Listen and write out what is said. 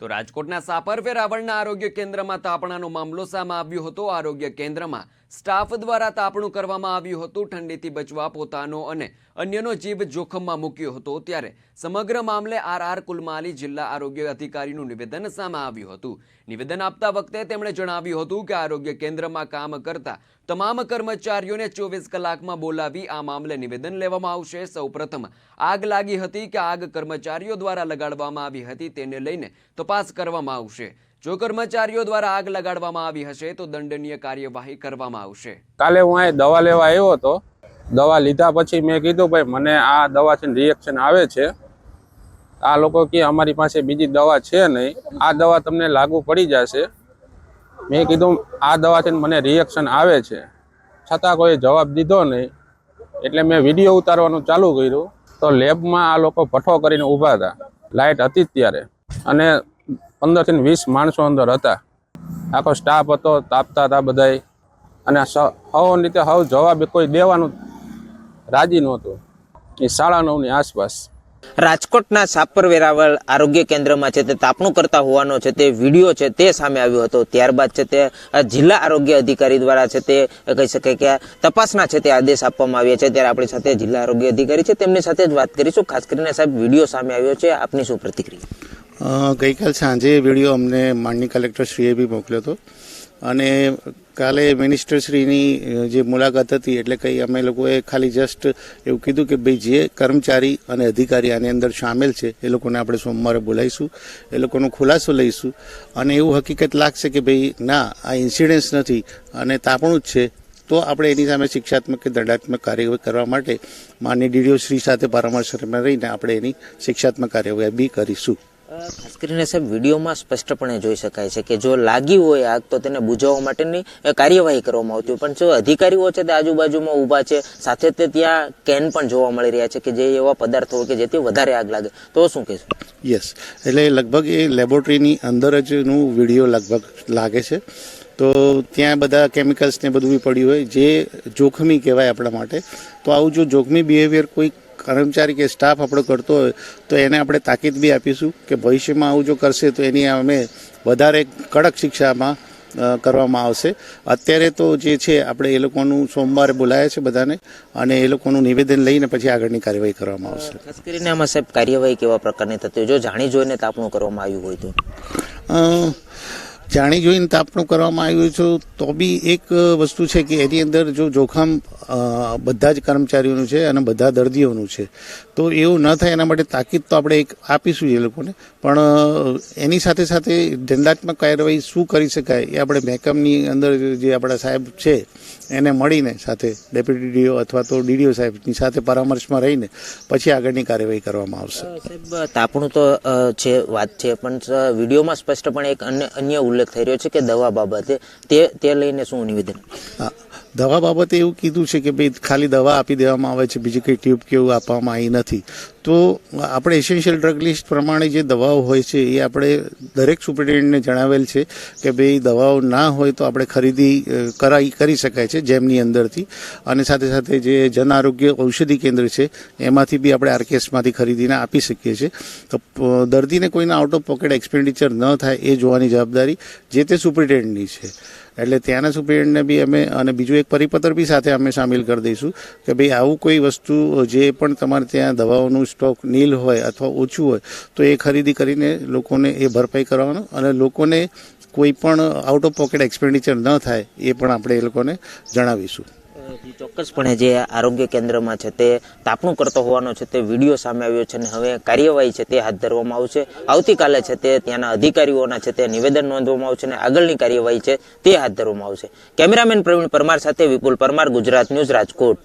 તો રાજકોટના સાપર વેરાવળના આરોગ્ય કેન્દ્રમાં તાપણાનો મામલો સામે આવ્યો હતો. આરોગ્ય કેન્દ્રમાં સ્ટાફ દ્વારા તાપણું કરવામાં આવ્યું હતું, ઠંડીથી બચવા પોતાનો અને અન્યનો જીવ જોખમમાં મૂક્યો હતો. ત્યારે સમગ્ર મામલે આર આર કુલમાલી જિલ્લા આરોગ્ય અધિકારીનું નિવેદન સામે આવ્યું હતું. નિવેદન આપતા વખતે તેમણે જણાવ્યું હતું કે આરોગ્ય કેન્દ્રમાં કામ કરતા તમામ કર્મચારીઓને ચોવીસ કલાકમાં બોલાવી આ મામલે નિવેદન લેવામાં આવશે. સૌપ્રથમ આગ લાગી હતી કે આગ કર્મચારીઓ દ્વારા લગાડવામાં આવી હતી, તેને લઈને તપાસ કરવામાં આવશે. જો કર્મચારીઓ દ્વારા આગ લગાડવામાં આવી હશે, તો દંડનીય કાર્યવાહી કરવામાં આવશે. કાલે હું અહીં દવા લેવા આવ્યો હતો. દવા લીધા પછી મેં કીધું, ભાઈ, મને આ દવાથી રિએક્શન આવે છે. આ લોકો કે અમારી પાસે બીજી દવા છે નહીં. આ દવા તમને લાગુ પડી જશે. મેં કીધું, આ દવાથી મને રિએક્શન આવે છે. છતાં કોઈ જવાબ દીધો નહીં. એટલે મેં વીડિયો ઉતારવાનું ચાલુ કર્યું. તો લેબમાં આ લોકો ભઠ્ઠો કરીને ઊભા હતા. લાઇટ હતી ત્યારે. અને પંદરથી વીસ માણસો અંદર હતા. આખો સ્ટાફ હતો, તાપતા હતા બધાય. અને હવ રીતે હવ જવાબ કોઈ દેવાનું રાજી નહોતું. એ સાડા નવની આસપાસ. રાજકોટના સાપર વેરાવળ આરોગ્ય કેન્દ્રમાં છે તે તાપણું કરતા હોવાનો છે તે વીડિયો છે તે સામે આવ્યો હતો. ત્યારબાદ છે તે જિલ્લા આરોગ્ય અધિકારી દ્વારા છે તે કહી શકાય કે તપાસના છે તે આદેશ આપવામાં આવ્યા છે. ત્યારે આપણી સાથે જિલ્લા આરોગ્ય અધિકારી છે. તેમની સાથે જ વાત કરીશું. ખાસ કરીને સાહેબ, વીડિયો સામે આવ્યો છે. આપની શું પ્રતિક્રિયા? ગઈકાલ સાંજે વીડિયો અમને માનની કલેક્ટર શ્રીએ બી મોકલ્યો હતો. અને કાલે મિનિસ્ટર શ્રીની જે મુલાકાત હતી, એટલે કંઈ અમે લોકોએ ખાલી જસ્ટ એવું કીધું કે ભાઈ જે કર્મચારી અને અધિકારી આની અંદર સામેલ છે, એ લોકોને આપણે સોમવારે બોલાવીશું, એ લોકોનો ખુલાસો લઈશું. અને એવું હકીકત લાગશે કે ભાઈ, ના, આ ઇન્સિડન્સ નથી અને તાપણું જ છે, તો આપણે એની સામે શિક્ષાત્મક કે દંડાત્મક કાર્યવાહી કરવા માટે માન્ય ડીડીઓ શ્રી સાથે પરામર્શમાં રહીને આપણે એની શિક્ષાત્મક કાર્યવાહી બી કરીશું. ખાસ કરીને સાહેબ, વિડીયોમાં સ્પષ્ટપણે જોઈ શકાય છે કે જો લાગી હોય આગ, તો તેને બુઝાવવા માટેની કાર્યવાહી કરવામાં આવતી હોય. પણ જો અધિકારીઓ છે તે આજુબાજુમાં ઊભા છે, સાથે તે ત્યાં કેન પણ જોવા મળી રહ્યા છે કે જે એવા પદાર્થો હોય કે જેથી વધારે આગ લાગે. તો શું કહેશું? યસ. એટલે લગભગ એ લેબોરેટરીની અંદર જ નું વીડિયો લગભગ લાગે છે. તો ત્યાં બધા કેમિકલ્સ ને બધું પડ્યું હોય. જે જોખમી કહેવાય આપણા માટે. તો આવું જો જોખમી બિહેવિયર કોઈ કર્મચારી કે સ્ટાફ આપણો કરતો હોય તો એને આપણે તાકીદ બી આપીશું કે ભવિષ્યમાં આવું જો કરશે તો એની અમે વધારે કડક શિક્ષામાં કરવામાં આવશે. અત્યારે તો જે છે આપણે એ લોકોનું સોમવારે બોલાયા છે બધાને અને એ લોકોનું નિવેદન લઈને પછી આગળની કાર્યવાહી કરવામાં આવશે. ખાસ કરીને આમાં સાહેબ કાર્યવાહી કેવા પ્રકારની થતી હોય? જો જાણી જોઈને તાપણું કરવામાં આવ્યું હોય તો. જાણી જોઈને તાપણું કરવામાં આવ્યું છે, તો બી એક વસ્તુ છે કે એની અંદર જો જોખમ બધા જ કર્મચારીઓનું છે અને બધા દર્દીઓનું છે. તો એવું ન થાય એના માટે તાકીદ તો આપણે એક આપીશું એ લોકોને. પણ એની સાથે સાથે દંડાત્મક કાર્યવાહી શું કરી શકાય એ આપણે મહેકમની અંદર જે આપણા સાહેબ છે, એને મળીને સાથે ડેપ્યુટી ડીડીઓ અથવા તો ડીડીઓ સાહેબની સાથે પરામર્શમાં રહીને પછી આગળની કાર્યવાહી કરવામાં આવશે. સાહેબ, તાપણું તો છે, વાત છે, પણ વિડીયોમાં સ્પષ્ટપણે એક અન્ય અન્ય ઉલ્લેખ થઈ રહ્યો છે કે દવા બાબતે તે તે લઈને શું નિવેદન? દવા બાબતે એવું કીધું છે કે ભાઈ ખાલી દવા આપી દેવામાં આવે છે, બીજી કંઈ ટ્યુબ કે એવું આપવામાં આવી નથી. તો આપણે એસેન્શિયલ ડ્રગ લિસ્ટ પ્રમાણે જે દવાઓ હોય છે, એ આપણે દરેક સુપ્રિન્ટેન્ડન્ટને જણાવેલ છે કે ભાઈ દવાઓ ના હોય તો આપણે ખરીદી કરાઈ, કરી શકાય છે જેમની અંદરથી. અને સાથે સાથે જે જન આરોગ્ય ઔષધિ કેન્દ્ર છે, એમાંથી બી આપણે આરકેએસમાંથી ખરીદીને આપી શકીએ છીએ. તો દર્દીને કોઈના આઉટ ઓફ પોકેટ એક્સપેન્ડિચર ન થાય એ જોવાની જવાબદારી જે તે સુપ્રિન્ટેન્ડન્ટની છે. એટલે ત્યાંના સુપ્રિન્ટેન્ડન્ટને બી અમે, અને બીજું એક પરિપત્ર બી સાથે અમે સામેલ કરી દઈશું કે ભાઈ આવું કોઈ વસ્તુ જે પણ તમારે ત્યાં દવાઓનું સ્ટોક નીલ હોય અથવા ઓછું હોય, તો એ ખરીદી કરીને લોકોને એ ભરપાઈ કરવાનો અને લોકોને કોઈ પણ આઉટ ઓફ પોકેટ એક્સપેન્ડિચર ન થાય, એ પણ આપણે એ લોકોને જણાવીશું. ચોક્કસપણે જે આરોગ્ય કેન્દ્રમાં છે તે તાપણું કરતો હોવાનો છે, તે વીડિયો સામે આવ્યો છે અને હવે કાર્યવાહી છે તે હાથ ધરવામાં આવશે. આવતીકાલે છે તે ત્યાંના અધિકારીઓના છે તે નિવેદન નોંધવામાં આવશે અને આગળની કાર્યવાહી છે તે હાથ ધરવામાં આવશે. કેમેરામેન પ્રવીણ પરમાર સાથે વિપુલ પરમાર, ગુજરાત ન્યૂઝ રાજકોટ.